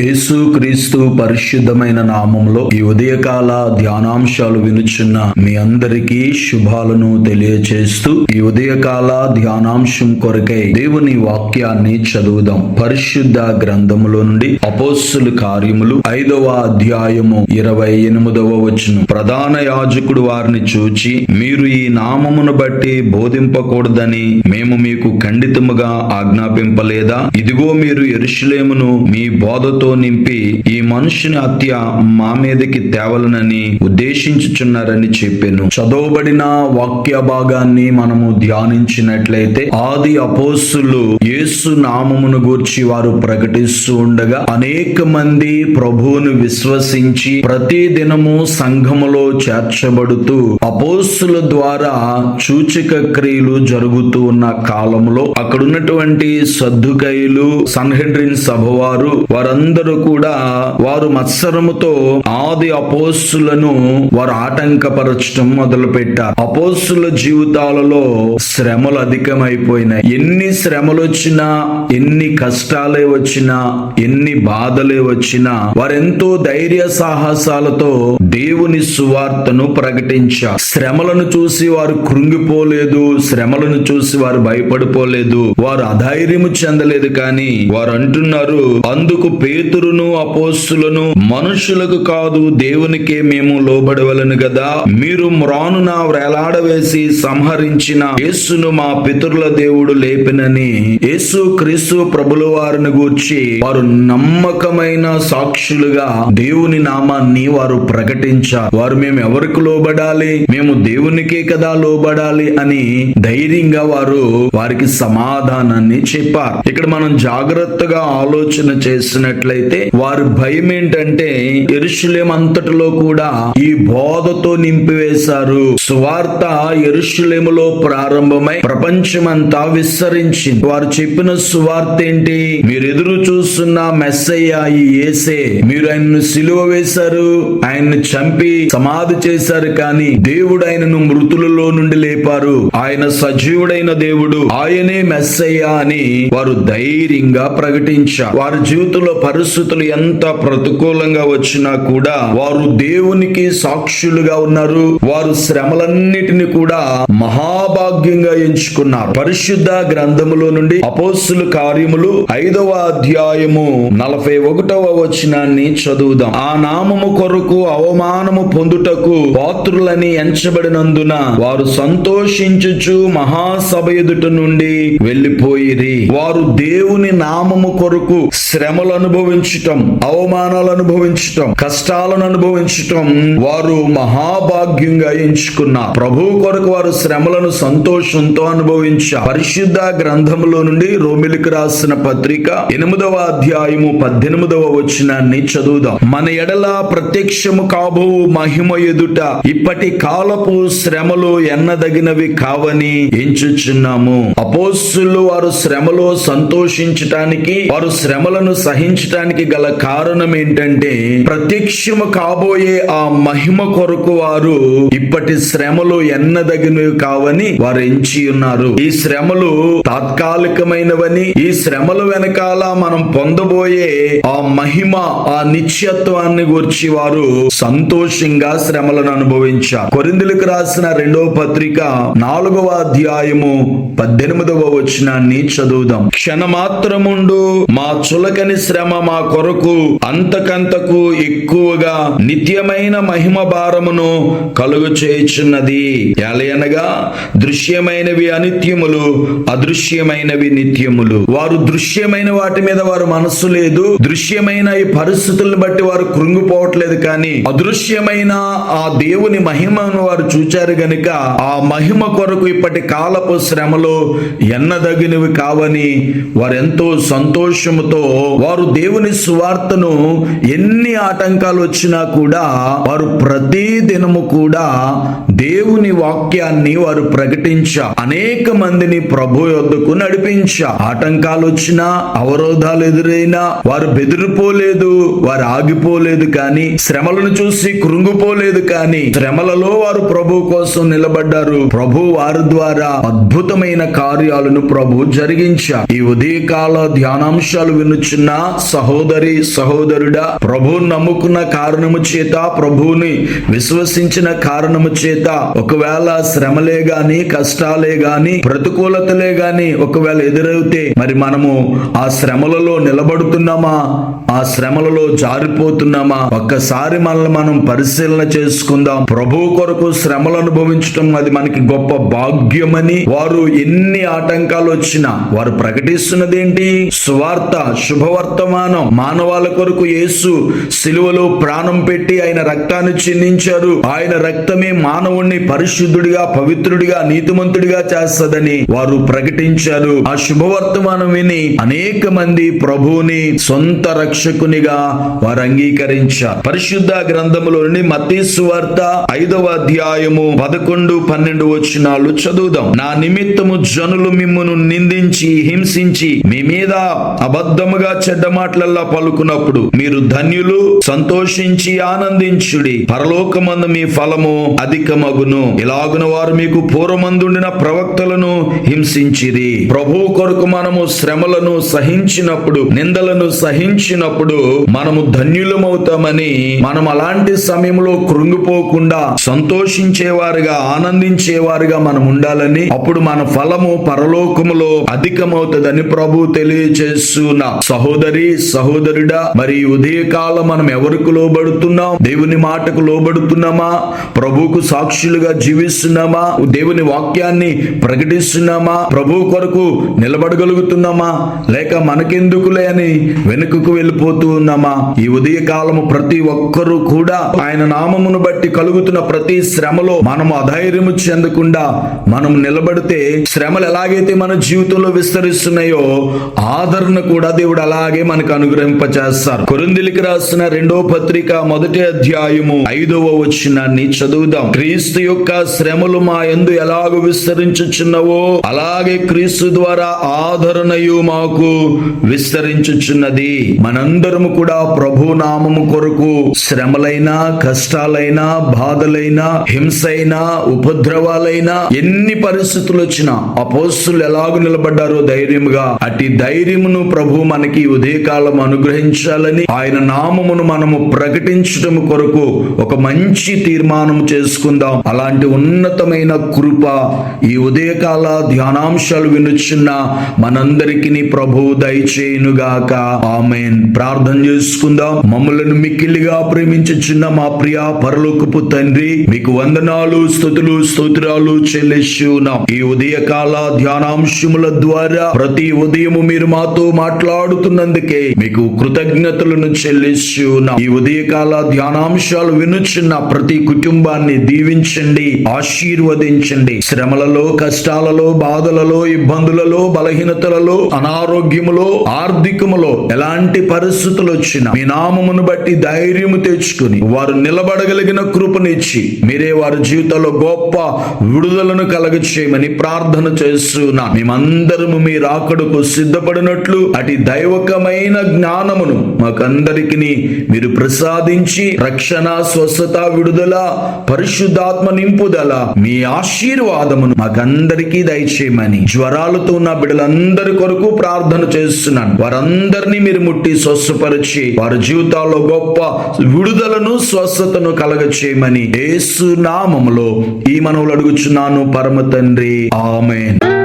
యేసుక్రీస్తు పరిశుద్ధమైన నామంలో ఈ ఉదయకాల ధ్యానాంశాలు వినుచున్న మీ అందరికీ శుభాలను తెలియచేస్తూ ఈ ఉదయకాల ధ్యానాంశం కొరకై దేవుని వాక్యాన్ని చదువుదాం. పరిశుద్ధ గ్రంథములో నుండి అపోస్సులు కార్యములు ఐదవ అధ్యాయము ఇరవై ఎనిమిదవ వచనం. ప్రధాన యాజకుడు వారిని చూచి మీరు ఈ నామమును బట్టి బోధింపకూడదని మేము మీకు ఖండితముగా ఆజ్ఞాపింపలేదా? ఇదిగో మీరు ఎరుషులేమును మీ బోధతో నింపి ఈ మనుషుని హత్య మా మీదకి తేవలనని ఉద్దేశించుచున్నారని చెప్పాను. చదవబడిన వాక్య భాగాన్ని మనము ధ్యానించినట్లయితే ఆది అపోస్సులు యేసు నామమును గూర్చి వారు ప్రకటిస్తూ ఉండగా అనేక మంది ప్రభువును విశ్వసించి ప్రతి దినము సంఘములో చేర్చబడుతూ అపోస్సుల ద్వారా సూచక క్రియలు జరుగుతూ ఉన్న కాలంలో అక్కడున్నటువంటి సద్దుకైలు సన్హెడ్రిన్ సభవారు వారందరూ కూడా వారు మత్సరముతో ఆది అపోస్సులను వారు ఆటంకపరచడం మొదలు పెట్టారు అపోస్సుల జీవితాలలో శ్రమలు అధికమైపోయినాయి. ఎన్ని శ్రమలు వచ్చినా ఎన్ని కష్టాలే వచ్చినా ఎన్ని బాధలే వచ్చినా వారెంతో ధైర్య సాహసాలతో దేవుని సువార్తను ప్రకటించారు. శ్రమలను చూసి వారు కృంగిపోలేదు శ్రమలను చూసి వారు భయపడిపోలేదు వారు అధైర్యము చెందలేదు కానీ వారు అంటున్నారు అందుకు పేరు పేతురును అపోస్తులను మనుషులకు కాదు దేవునికే మేము లోబడవలను కదా మీరు మ్రానున వేలాడవేసి సంహరించిన యేసును మా పితరుల దేవుడు లేపినని యేసు క్రీస్తు ప్రభుల వారిని గూర్చి వారు నమ్మకమైన సాక్షులుగా దేవుని నామాన్ని వారు ప్రకటించారు. వారు మేము ఎవరికి లోబడాలి? మేము దేవునికే కదా లోబడాలి అని ధైర్యంగా వారు వారికి సమాధానాన్ని చెప్పారు. ఇక్కడ మనం జాగ్రత్తగా ఆలోచన చేసినట్లయితే వారి భయం ఏంటంటే ఎరుషులేం అంతటిలో కూడా ఈ బోధతో నింపివేశారు. సువార్త ఎరుషులేములో ప్రారంభమై ప్రపంచమంతా విస్తరించింది. వారు చెప్పిన సువార్త ఏంటి? మీరు ఎదురు చూస్తున్న మెస్సయ్య ఈ ఏసే మీరు ఆయన్ను సిలువ వేశారు ఆయన్ను చంపి సమాధి చేశారు కానీ దేవుడు ఆయనను మృతులలో నుండి లేపారు. ఆయన సజీవుడైన దేవుడు ఆయనే మెస్సయ్య అని వారు ధైర్యంగా ప్రకటించారు. వారి జీవితంలో పరిస్థితులు ఎంత ప్రతికూలంగా వచ్చినా కూడా వారు దేవునికి సాక్షులుగా ఉన్నారు. వారు శ్రమలన్నిటిని కూడా మహాభాగ్యంగా ఎంచుకున్నారు. పరిశుద్ధ గ్రంథములో నుండి అపోస్సుల కార్యములు ఐదవ అధ్యాయము నలభై ఒకటవ వచనాన్ని చదువుదాం. ఆ నామము కొరకు అవమానము పొందుటకు పాత్రులని ఎంచబడినందున వారు సంతోషించుచు మహాసభ ఎదుట నుండి వెళ్ళిపోయిరి వారు దేవుని నామము కొరకు శ్రమలు అనుభవించటం అవమానాలు అనుభవించటం కష్టాలను అనుభవించటం వారు మహాభాగ్యంగా ఎంచుకున్న ప్రభు కొరకు వారు శ్రమలను సంతోషంతో అనుభవించారు పరిశుద్ధ గ్రంథములో నుండి రోమిలికి రాసిన పత్రిక ఎనిమిదవ అధ్యాయము పద్దెనిమిదవ వచనాన్ని చదువుదాం. మన ఎడల ప్రత్యక్షము కాబో మహిమ ఎదుట ఇప్పటి కాలపు శ్రమలు ఎన్నదగినవి కావని ఎంచుచున్నాము. అపోస్సులు వారు శ్రమలో సంతోషించటానికి వారు శ్రమలను సహించటానికి గల కారణం ఏంటంటే ప్రత్యక్షము కాబోయే ఆ మహిమ కొరకు వారు ఇప్పటి శ్రమలు ఎన్నదగినవి కావని వారు ఎంచి ఉన్నారు. ఈ శ్రమలు తాత్కాలికమైనవని ఈ శ్రమల వెనకాల మనం పొందబోయే ఆ మహిమ ఆ నిత్యత్వాన్ని గురించి వారు సంతోషంగా శ్రమలను అనుభవించారు. కొరిందులకు రాసిన రెండవ పత్రిక నాలుగవ అధ్యాయము పద్దెనిమిదవ వచనాన్ని చదువుదాం. క్షణమాత్రముండు మా చులకని శ్రమ మా కొరకు అంతకంతకు ఎక్కువగా నిత్యమైన మహిమ భారమును కలుగు చేయుచున్నది. ఎలయనగా దృశ్యమైనవి అనిత్యములు అదృశ్యమైనవి నిత్యములు. వారు దృశ్యమైన వాటి మీద వారు మనస్సు లేదు. దృశ్యమైన ఈ పరిస్థితులను బట్టి వారు కృంగిపోవట్లేదు కానీ అదృశ్యమైన ఆ దేవుని మహిమను వారు చూచారు గనుక ఆ మహిమ కొరకు ఇప్పటి కాలపు శ్రమలో ఎన్నదగినవి కావని వారెంతో సంతోషముతో వారు దేవుని సువార్తను ఎన్ని ఆటంకాలు వచ్చినా కూడా వారు ప్రతి దినము కూడా దేవుని వాక్యాన్ని వారు ప్రకటించా. అనేక మందిని ప్రభు యొద్దకు నడిపించా. ఆటంకాలు వచ్చినా అవరోధాలు ఎదురైనా వారు బెదిరిపోలేదు వారు ఆగిపోలేదు కానీ శ్రమలను చూసి కృంగిపోలేదు కానీ శ్రమలలో వారు ప్రభు కోసం నిలబడ్డారు. ప్రభు వారి ద్వారా అద్భుతమైన కార్యాలను ప్రభు జరిగించ. ఈ ఉదయకాల ధ్యానాంశాలు వినుచున్న సహోదరి సహోదరుడా ప్రభు నమ్ముకున్న కారణము చేత ప్రభువుని విశ్వసించిన కారణము చేత ఒకవేళ శ్రమలే గాని కష్టాలే గాని ప్రతికూలతలే గాని ఒకవేళ ఎదురవుతే మరి మనము ఆ శ్రమలలో నిలబడుతున్నామా? ఆ శ్రమలలో జారిపోతున్నామా? ఒక్కసారి మనల్ని మనం పరిశీలన చేసుకుందాం. ప్రభు కొరకు శ్రమలు అనుభవించడం అది మనకి గొప్ప భాగ్యమని వారు ఎన్ని ఆటంకాలు వచ్చినా వారు ప్రకటిస్తున్నది ఏంటి శుభవర్తమానం శుభవర్తమానం మానవాల కొరకు యేసు సిలువలో ప్రాణం పెట్టి ఆయన రక్తాన్ని చిందించారు ఆయన రక్తమే మానవుణ్ణి పరిశుద్ధుడిగా పవిత్రుడిగా నీతిమంతుడిగా చేస్తదని వారు ప్రకటించారు. ఆ శుభవర్తమానం విని అనేక మంది ప్రభువుని సొంత రక్షకునిగా వారు అంగీకరించారు. పరిశుద్ధ గ్రంథములోని మతీసు వార్త ఐదవ అధ్యాయము పదకొండు పన్నెండు వచ్చినాలు చదువుదాం. నా నిమిత్తము జనులు మిమ్మను నిందించి హింసించి మీ మీద అబద్ధముగా చెడ్డ మాటలల్లా పలుకున్నప్పుడు మీరు ధన్యులు సంతోషించి ఆనందించుడి. పరలోకమందు మీ ఫలము అధికమగును. ఇలాగున వారు మీకు పూర్వమందుండిన ప్రవక్తలను హింసించిది ప్రభు కొరకు మనము శ్రమలను సహించినప్పుడు నిందలను సహించినప్పుడు మనము ధన్యులమవుతామని మనం అలాంటి సమయంలో కృంగిపోకుండా సంతోషించేవారుగా ఆనందించేవారుగా మనం ఉండాలని అప్పుడు మన ఫలము పరలోకములో అధికమవుతుందని ప్రభు తెలియచేస్తున్న సహోదరి సహోదరుడా మరి ఈ ఉదయకాలం మనం ఎవరికి లోబడుతున్నాం? దేవుని మాటకు లోబడుతున్నామా? ప్రభువుకు సాక్షులుగా జీవిస్తున్నామా? దేవుని వాక్యాన్ని ప్రకటిస్తున్నామా? ప్రభు కొరకు నిలబడగలుగుతున్నామా? లేక మనకెందుకులే అని వెనుకకు వెళ్ళిపోతూ ఉన్నామా? ఈ ఉదయ కాలము ప్రతి ఒక్కరూ కూడా ఆయన నామమును బట్టి కలుగుతున్న ప్రతి శ్రమలో మనము అధైర్యము చెందకుండా మనం నిలబడితే శ్రమలు ఎలాగైతే మన జీవితంలో విస్తరిస్తున్నాయో ఆదరణ కూడా దేవుడు అలాగే మనకు అనుగ్రహింపచేస్తారు. కొరిందిలికి రాసిన రెండో పత్రిక మొదటి అధ్యాయము ఐదవ వచనాన్ని చదువుదాం. క్రీస్తు యొక్క శ్రమలు మా యందు ఎలాగ విస్తరించుచున్నవో అలాగే క్రీస్తు ద్వారా ఆదరణయు మాకు విస్తరించుచున్నది. మనందరము కూడా ప్రభు నామము కొరకు శ్రమలైనా కష్టాలైనా బాధలైనా హింసైనా ఉపద్రవాలైనా ఎన్ని పరిస్థితులు వచ్చినా అపోస్తులు ఎలాగూ నిలబడ్డారో ధైర్యముగా అట్టి ధైర్యమును ప్రభు మనకి ఉదయకాలం ఉదయకాలం అనుగ్రహించాలని ఆయన నామమును మనము ప్రకటించడం కొరకు ఒక మంచి తీర్మానం చేసుకుందాం. అలాంటి ఉన్నతమైన కృప ఈ ఉదయకాల ధ్యానాంశాలు వినుచున్న మనందరికి ప్రభు దయచేయునుగాక. ఆమెన్. ప్రార్థన చేసుకుందాం. మమ్మలను మిక్కిలిగా ప్రేమించుచున్న మా ప్రియ పరలోకపు తండ్రి మీకు వందనాలు స్థుతులు స్తోత్రాలు చెల్లిస్తున్నాం ఈ ఉదయకాల ధ్యానాంశముల ద్వారా ప్రతి ఉదయము మీరు మాతో మాట్లాడుతున్నందుకే మీకు కృతజ్ఞతలను చెల్లిస్తున్న ఈ ఉదయకాల ధ్యానాంశాలు వినుచున్న ప్రతి కుటుంబాన్ని దీవించండి ఆశీర్వదించండి. శ్రమలలో కష్టాలలో బాధలలో ఇబ్బందులలో బలహీనతలలో అనారోగ్యములో ఆర్థికములో ఎలాంటి పరిస్థితులు వచ్చినా మీ నామమును బట్టి ధైర్యము తెచ్చుకుని వారు నిలబడగలిగిన కృపనిచ్చి మీరే వారి జీవితంలో గొప్ప విడుదలను కలగ చేయమని ప్రార్థన చేస్తున్నా. మేమందరము మీ రాకడకు సిద్ధపడినట్లు అటు దైవకమైన జ్ఞానమును మాకందరికి మీరు ప్రసాదించి రక్షణ స్వస్థత విడుదల పరిశుద్ధాత్మ నింపుదల మీ ఆశీర్వాదమును మాకందరికీ దయచేయమని జ్వరాలతో ఉన్న బిడ్డలందరి కొరకు ప్రార్థన చేస్తున్నాను. వారందరినీ మీరు ముట్టి స్వస్థపరిచి వారి జీవితాల్లో గొప్ప విడుదలను స్వస్థతను కలగ చేయమని ఏసు నామములో ఈ మనవులు అడుగుచున్నాను. పరమ తండ్రి. ఆమెన్.